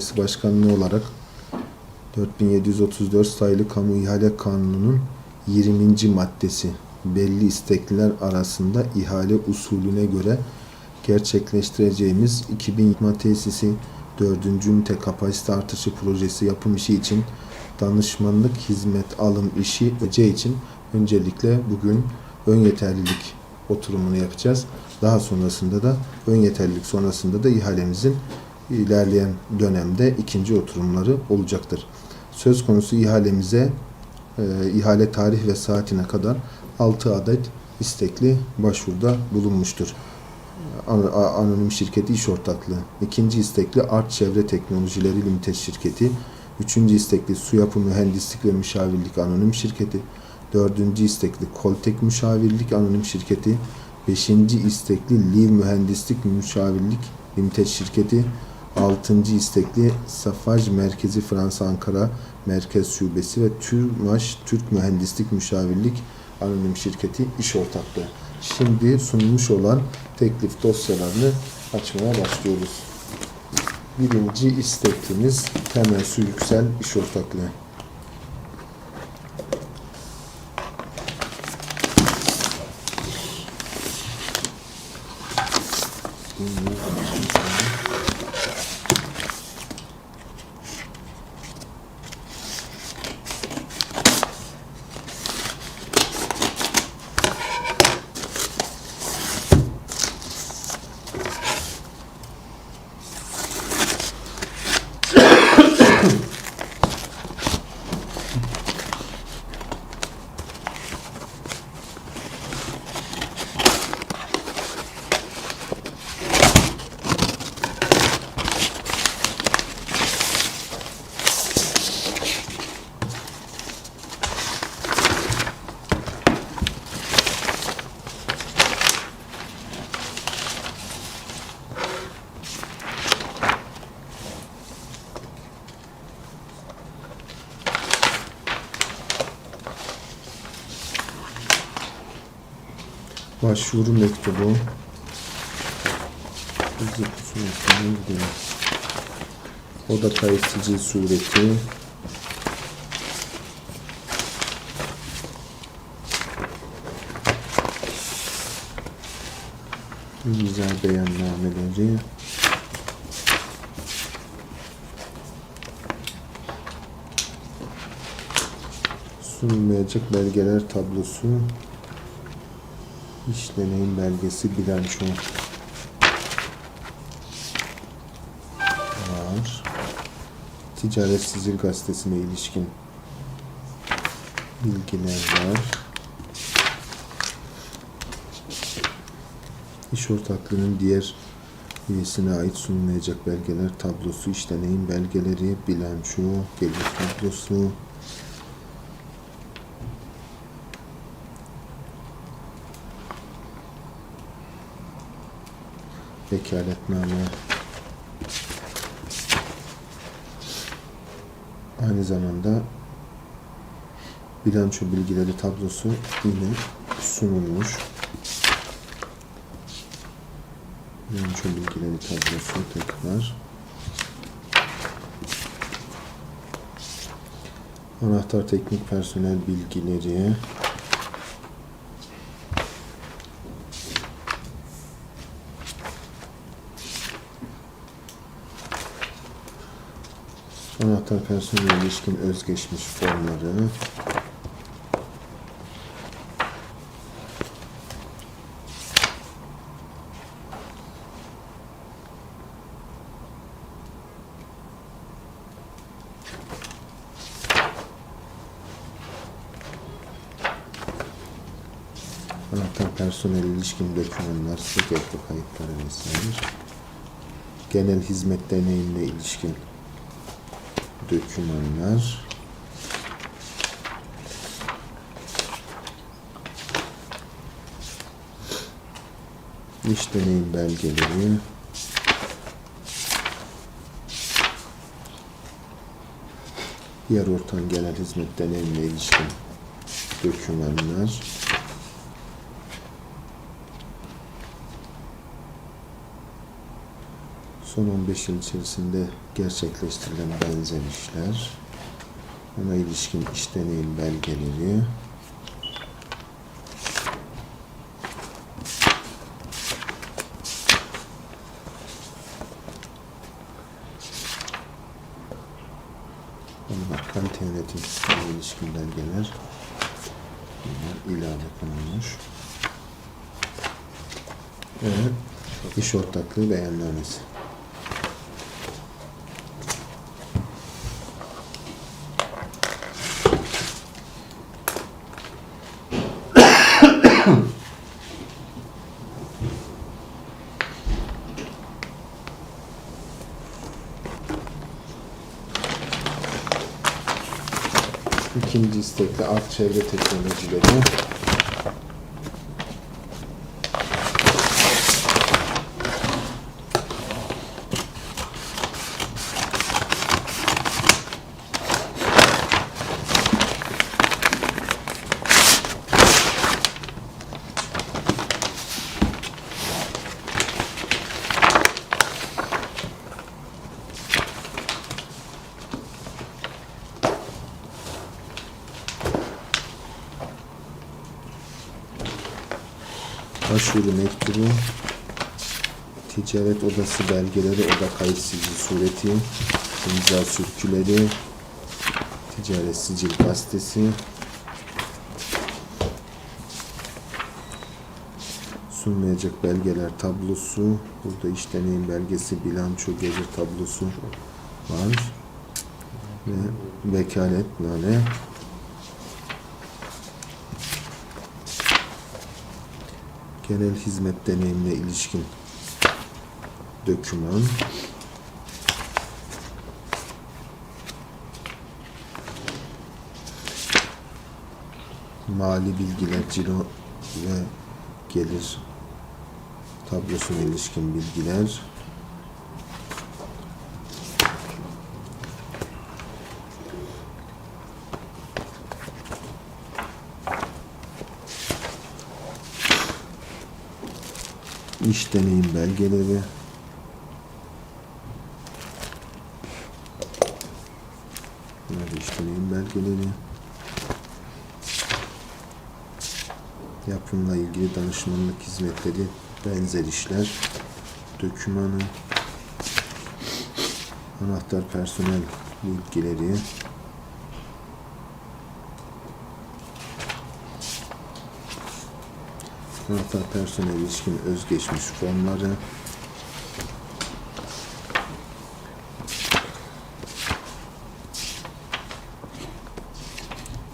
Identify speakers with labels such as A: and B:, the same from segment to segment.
A: Dairesi Başkanlığı olarak 4734 sayılı Kamu İhale Kanunu'nun 20. maddesi belli istekliler arasında ihale usulüne göre gerçekleştireceğimiz 2000 İkma Tesisi 4. ünite kapasite artışı projesi yapım işi için danışmanlık hizmet alım işi C için öncelikle bugün ön yeterlilik oturumunu yapacağız. Daha sonrasında da ön yeterlilik sonrasında da ihalemizin ilerleyen dönemde ikinci oturumları olacaktır. Söz konusu ihalemize e, ihale tarih ve saatine kadar 6 adet istekli başvuruda bulunmuştur. Anonim şirketi iş ortaklığı. İkinci istekli Art Çevre Teknolojileri Limited şirketi. Üçüncü istekli Su Yapı Mühendislik ve Müşavirlik Anonim şirketi. Dördüncü istekli Koltek Müşavirlik Anonim şirketi. Beşinci istekli Liv Mühendislik Müşavirlik Limited şirketi. Altıncı istekli Safaj Merkezi Fransa Ankara Merkez Şubesi ve TÜRMAŞ Türk Mühendislik Müşavirlik Anonim Şirketi iş ortaklığı. Şimdi sunulmuş olan teklif dosyalarını açmaya başlıyoruz. Birinci isteklimiz Temel Su Yüksel İş Ortaklığı. Başvuru mektubu. Hızlı pusulasının gidelim. Oda kayıt sicil sureti. İmza beyannameleri. Sunulmayacak belgeler tablosu. İş deneyim belgesi bilanço var. Ticaret Sicil Gazetesi'ne ilişkin bilgiler var. İş ortaklığının diğer üyesine ait sunulmayacak belgeler tablosu, iş deneyim belgeleri, bilanço, gelir tablosu, vekaletname aynı zamanda bilanço bilgileri tablosu yine sunulmuş. Bilanço bilgileri tablosu tekrar. Anahtar teknik personel bilgileri. Anahtar personel ilişkin özgeçmiş formları. Anahtar personel ilişkin dokümanlar, SGK kayıtları vesaire. Genel hizmet deneyimine ilişkin dokümanlar. İş deneyim belgeleri. Diğer ortam genel hizmet deneyimine ilişkin dokümanlar. Son 15 yıl içerisinde gerçekleştirilen benzer işler, ona ilişkin iş deneyim belgeleri, Bunlar kalite yönetim sistemine ilişkin belgeler. Bunlar ilave konulmuş. Ve iş ortaklığı beyannamesi. İkinci istekli art çevre teknolojileri. Başvuru mektubu, ticaret odası belgeleri, oda kayıt sicil sureti, imza sürküleri, ticaret sicil gazetesi, sunmayacak belgeler tablosu, burada iş deneyim belgesi, bilanço gelir tablosu var ve vekaletname. Genel hizmet deneyimine ilişkin döküman mali bilgiler ciro ve gelir tablosuna ilişkin bilgiler iş deneyim belgeleri. Da iş deneyim belgeleri? Yapımla ilgili danışmanlık hizmetleri benzer işler. Dökümanı anahtar personel bilgileri anahtar personel ilişkin özgeçmiş formları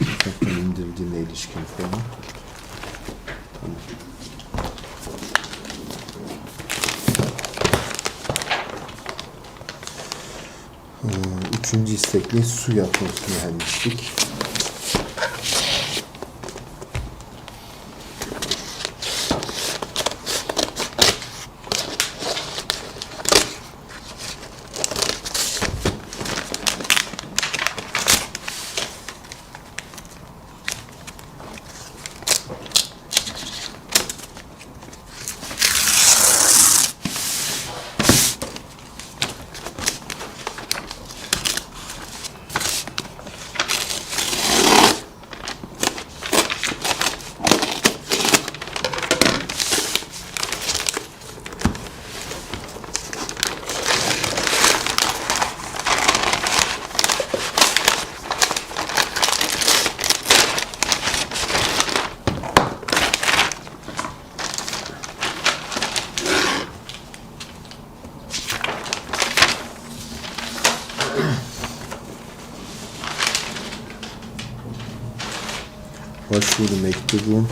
A: uçaktan indirdiğine ilişkin form tamam. Ee, Üçüncü istekli su yapma mühendislik. Başvuru mektubu.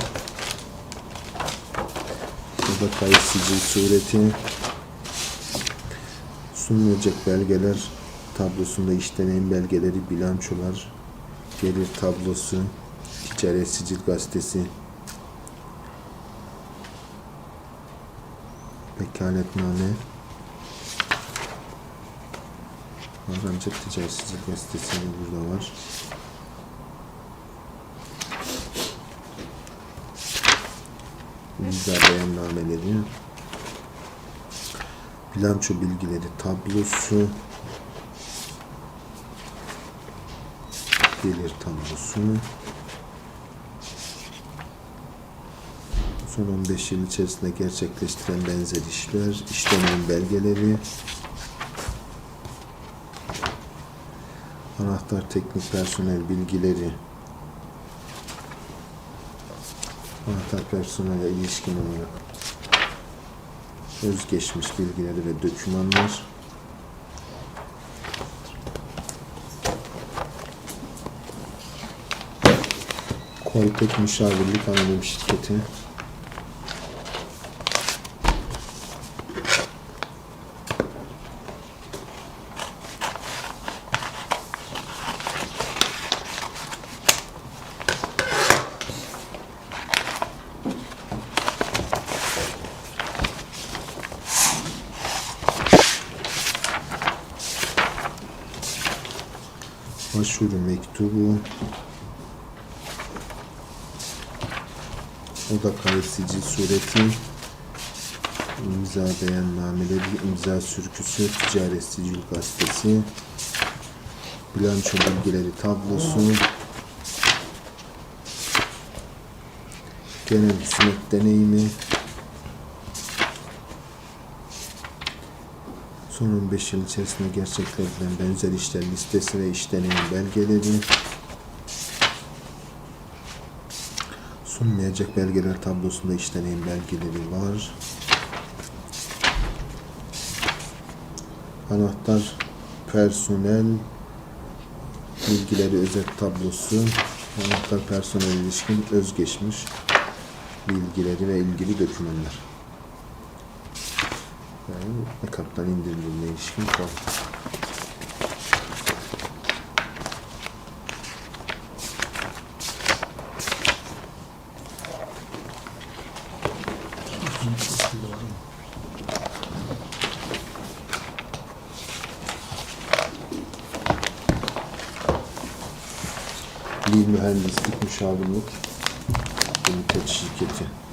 A: Burada kayıt sureti. Sunulacak belgeler tablosunda iş deneyim belgeleri, bilançolar, gelir tablosu, ticaret sicil gazetesi, vekaletname, var ancak ticaret sicil gazetesi burada var. İmza beyannameleri Bilanço bilgileri tablosu. Gelir tablosu. Son 15 yıl içerisinde gerçekleştiren benzer işler, işlemin belgeleri, anahtar teknik personel bilgileri, anahtar personele ilişkin olarak özgeçmiş bilgileri ve dokümanlar, Koypek Müşavirlik Anonim Şirketi, başvuru mektubu, oda kayıt sicil sureti, imza beyannameleri, imza sürküsü, ticaret sicil gazetesi, bilanço bilgileri tablosu, genel hizmet deneyimi, son 15 yıl içerisinde gerçekleştirilen benzer işler listesi ve iş belgeleri, sunmayacak belgeler tablosunda iş deneyim belgeleri var. Anahtar personel bilgileri özet tablosu, anahtar personel ilişkin özgeçmiş bilgileri ve ilgili dokümanlar. Yani ekaptan indirildiğine ilişkin kod. Lee Mühendislik Müşavirlik Limited şirketi.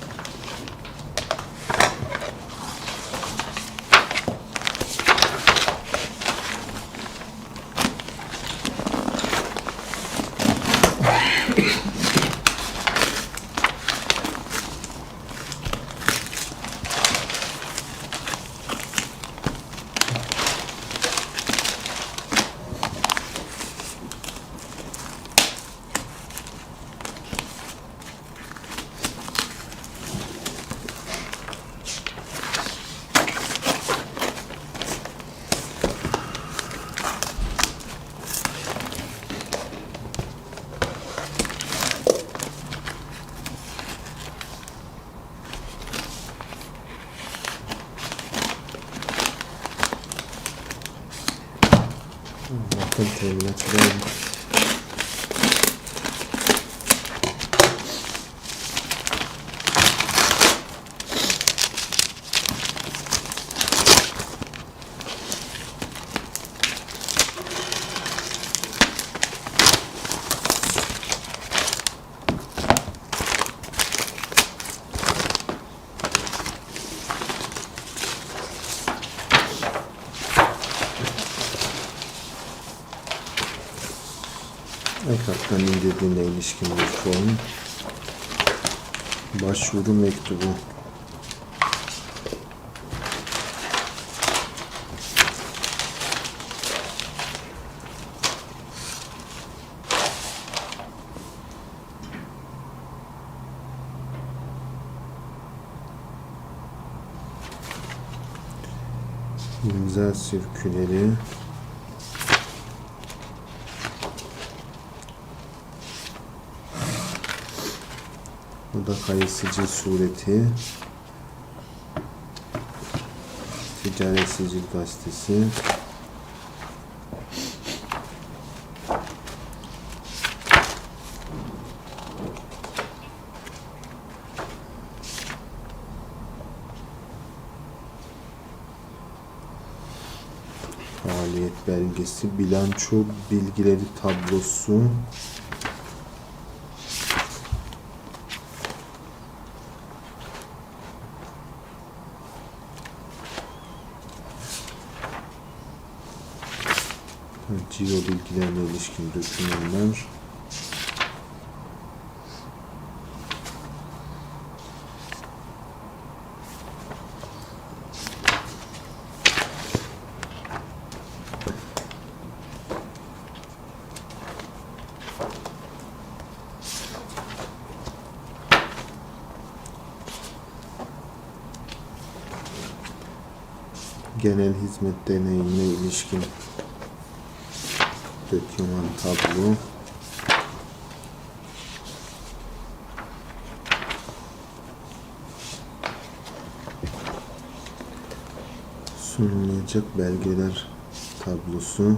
A: Thank you. İndirdiğine ilişkin bir form. Başvuru mektubu. İmza sirküleri. Bu da kayıtsıcı sureti. Ticaret Sicil Gazetesi. Faaliyet belgesi, bilanço bilgileri tablosu. Ciro bilgilerine ilişkin dokümanlar. Genel hizmet deneyimine ilişkin doküman tablo. Sunulacak belgeler tablosu.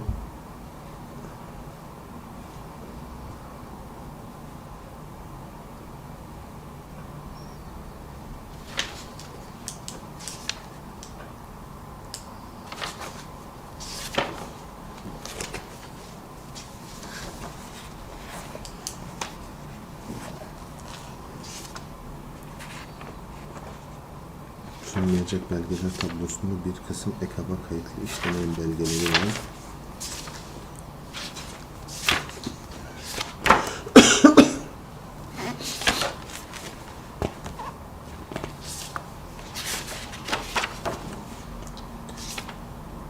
A: Sunulacak belgeler tablosunda bir kısım ekaba kayıtlı işlenen belgeleri var.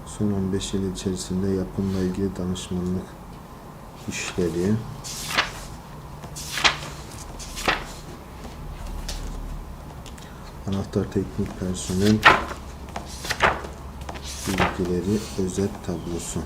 A: Son 15 yıl içerisinde yapımla ilgili danışmanlık işleri, anahtar teknik personel bilgileri özet tablosu.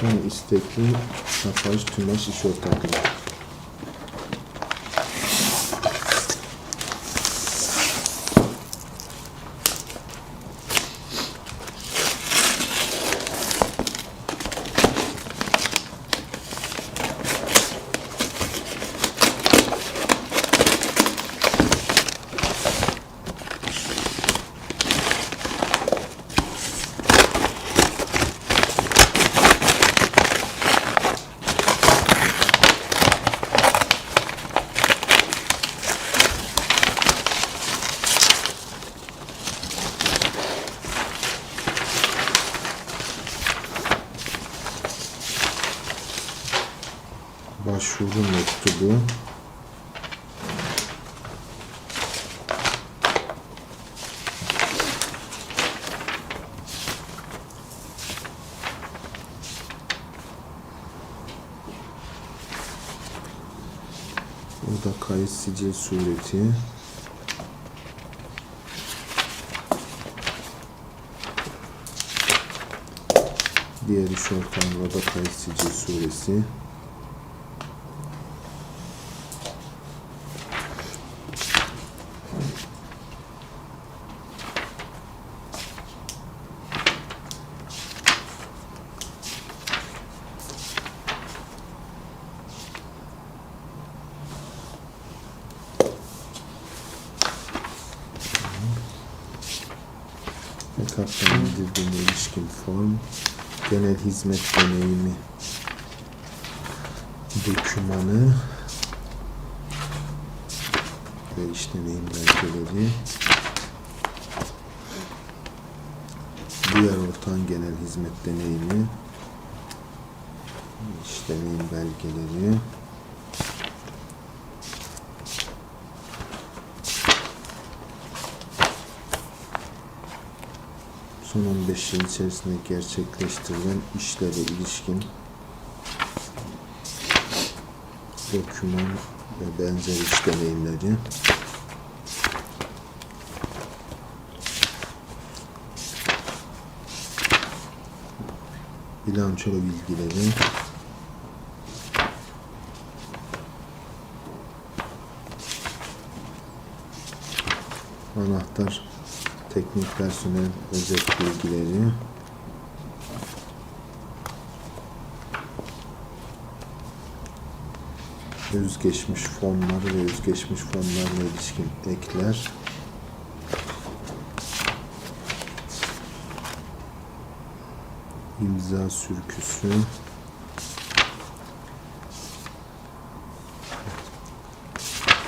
A: Son istekli Safaj Tümaş iş ortaklığı. Başvuru mektubu. Burada kayıt sicil sureti. Diğer iş ortağında da kayıt sicil suresi. Yataktan indirdiğine ilişkin form, genel hizmet deneyimi dokümanı ve iş deneyim belgeleri diğer ortağın genel hizmet deneyimi iş deneyim belgeleri son 15 yıl içerisinde gerçekleştirilen işlere ilişkin doküman ve benzer iş deneyimleri. Bilançolu bilgileri. Anahtar teknik personel özet bilgileri. Özgeçmiş fonlar ve özgeçmiş fonlarla ilişkin ekler. İmza sürküsü.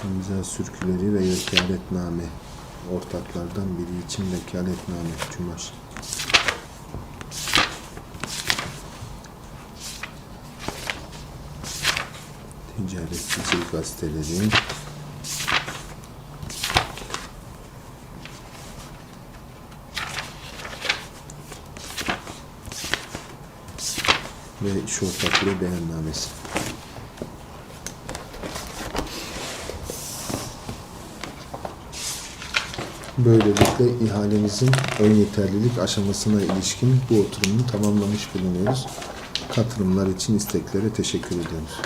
A: İmza sürküleri ve vekaletname ortaklardan biri için vekaletname Cumaş. Ticaret Sicil gazeteleri ve iş ortaklığı beyannamesi. Böylelikle ihalemizin ön yeterlilik aşamasına ilişkin bu oturumu tamamlamış bulunuyoruz. Katılımlar için isteklere teşekkür ediyoruz.